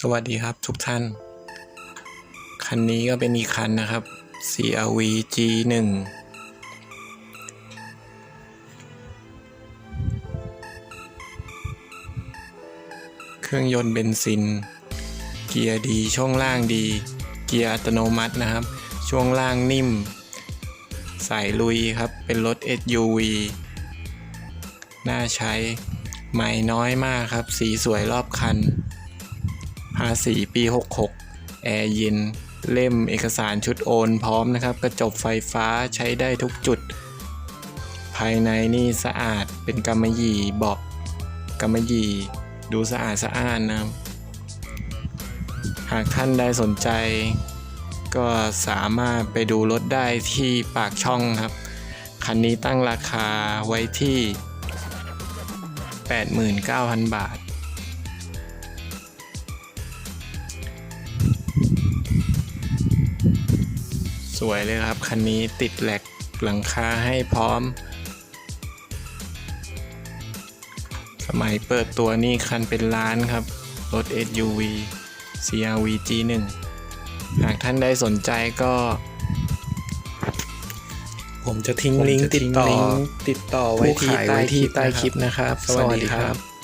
สวัสดีครับทุกท่าน คันนี้ก็เป็นอีกคันนะครับ CRV G1 เครื่องยนต์เบนซิน เกียร์ดีช่วงล่างดี เกียร์อัตโนมัตินะครับ ช่วงล่างนิ่ม สายลุยครับ เป็นรถ SUV น่าใช้ไม่น้อยมากครับ สีสวยรอบคัน ภาษีปี 66 แอร์เย็น เล่มเอกสารชุดโอนพร้อมนะครับ กระจกไฟฟ้าใช้ได้ทุกจุด ภายในนี่สะอาดเป็นกำมะหยี่เบาะกำมะหยี่ดูสะอาดสะอ้านนะหากท่านใดสนใจ ก็สามารถไปดูรถได้ที่ปากช่องครับ คันนี้ตั้งราคาไว้ที่ 89,000 บาท สวยเลยครับ คันนี้ติดแหลกหลังคาให้พร้อม สมัยเปิดตัวนี่คันเป็นล้านครับ รถ SUV CRV G1 หากท่านได้สนใจก็ ผมจะทิ้งลิงก์ติดต่อติดต่อไว้ผู้ที่ขายใต้ไว้ที่คลิปใต้นะครับคลิปนะครับ สวัสดีครับ